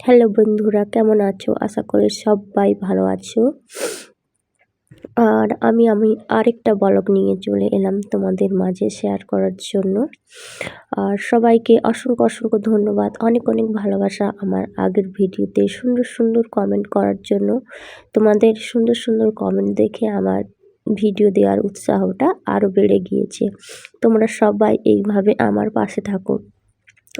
Hello বন্ধুরা, কেমন আছো? আশা করি সবাই ভালো আছো। আর আমি আমি আরেকটা ব্লগ নিয়ে চলে এলাম তোমাদের মাঝে শেয়ার করার জন্য। আর সবাইকে অসংখ্য অসংখ্য ধন্যবাদ। অনেক অনেক ভালোবাসা আমার আগের ভিডিওতে। সুন্দর সুন্দর কমেন্ট করার জন্য তোমাদের সুন্দর সুন্দর কমেন্ট দেখে আমার ভিডিও দেওয়ার উৎসাহটা আরও বেড়ে গিয়েছে। তোমরা সবাই এইভাবে আমার পাশে থাকো।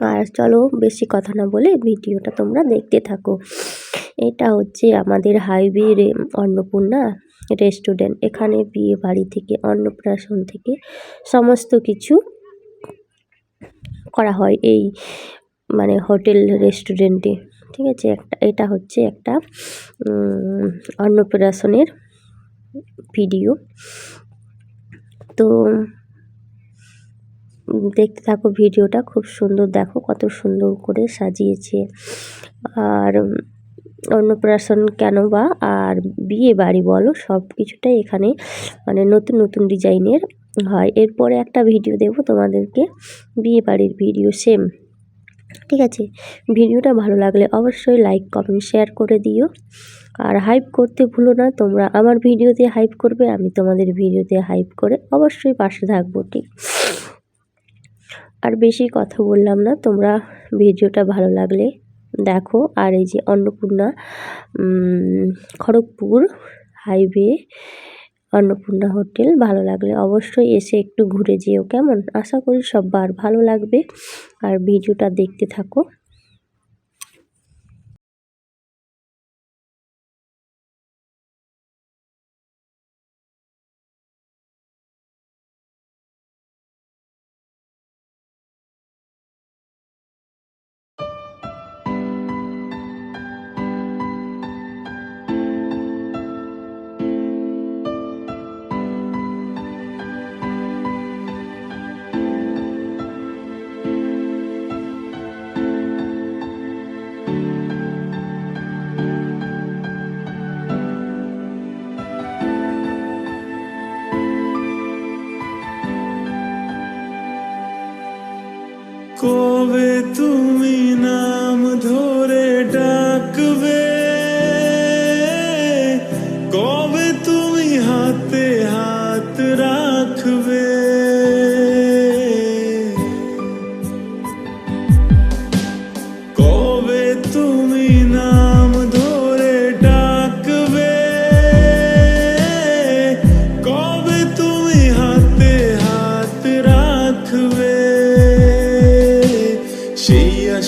আর চলো বেশি কথা না বলে ভিডিওটা তোমরা দেখতে থাকো। এটা হচ্ছে আমাদের হাইওয়ে অন্নপূর্ণা রেস্টুরেন্ট। এখানে বিয়ে বাড়ি থেকে, অন্নপ্রাশন থেকে সমস্ত কিছু করা হয় এই মানে হোটেল রেস্টুরেন্টে। ঠিক আছে? একটা, এটা হচ্ছে একটা অন্নপ্রাশনের ভিডিও। তো দেখতে থাকো ভিডিওটা, খুব সুন্দর দেখো কত সুন্দর করে সাজিয়েছে। আর অন্নপ্রাশন কেন বা, আর বিয়ে বাড়ি বলো, সব কিছুটাই এখানে মানে নতুন নতুন ডিজাইনের হয়। এরপরে একটা ভিডিও দেব তোমাদেরকে, বিয়ে বাড়ির ভিডিও সেম ঠিক আছে? ভিডিওটা ভালো লাগলে অবশ্যই লাইক কমেন্ট শেয়ার করে দিও। আর হাইপ করতে ভুলো না, তোমরা আমার ভিডিওতে হাইপ করবে, আমি তোমাদের ভিডিওতে হাইপ করে অবশ্যই পাশে থাকব, ঠিক? বেশি কথা বললাম না, তোমরা ভিডিওটা ভালো লাগলে দেখো। আর এই যে অন্নপূর্ণা খড়গপুর হাইওয়ে, অন্নপূর্ণা হোটেল, ভালো লাগলে অবশ্যই এসে একটু ঘুরে যেও কেমন? আশা করি সববার ভালো লাগবে। আর ভিডিওটা দেখতে থাকো।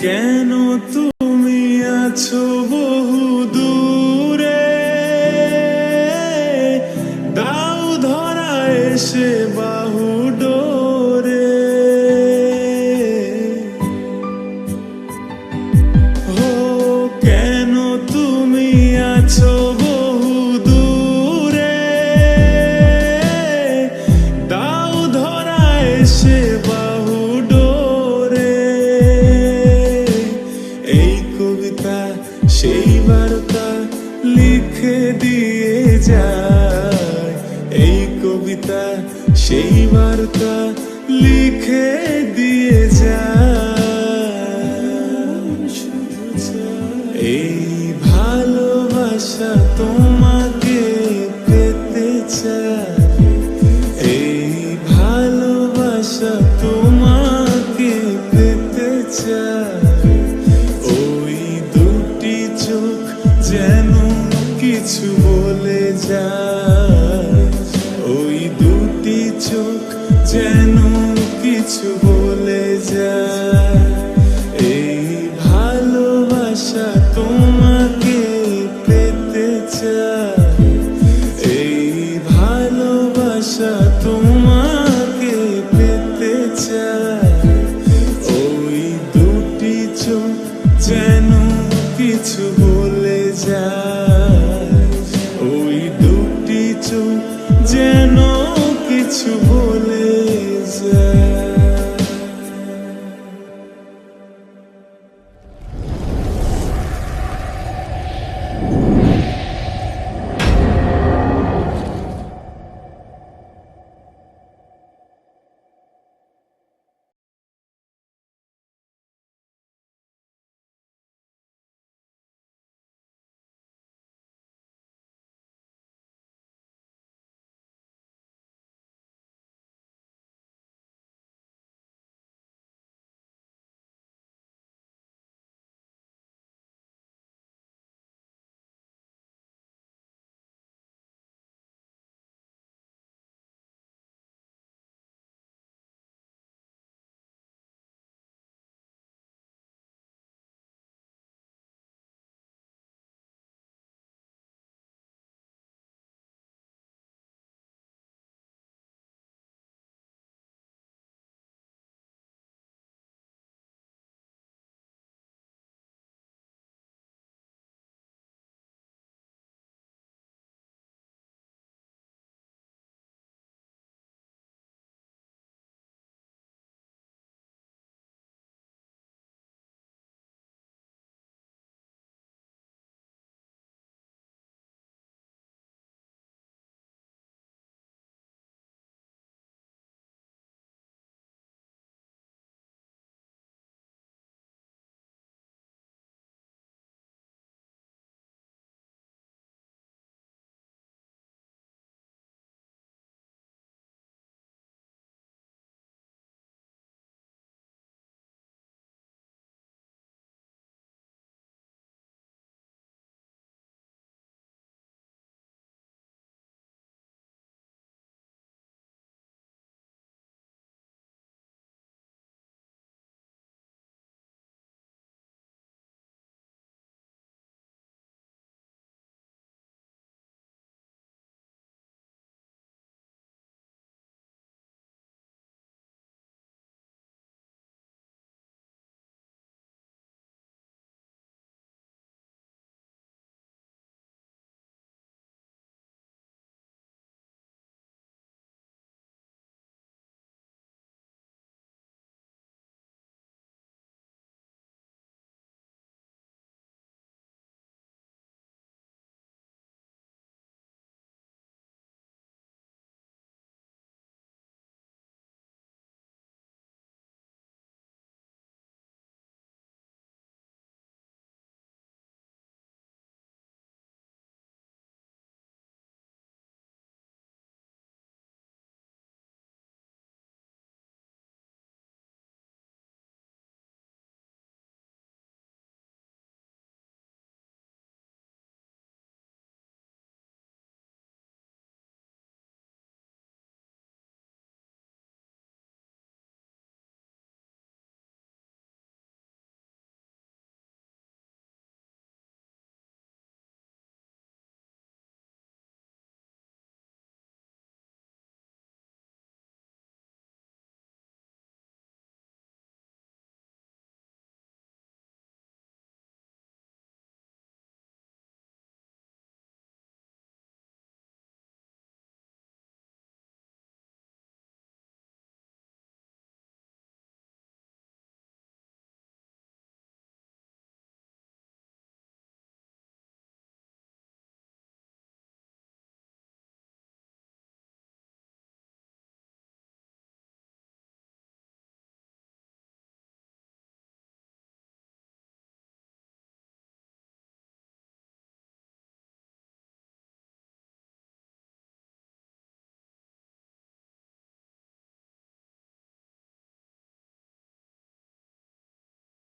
কেন তুমি আছো বহু সেই বার্তা লিখে 家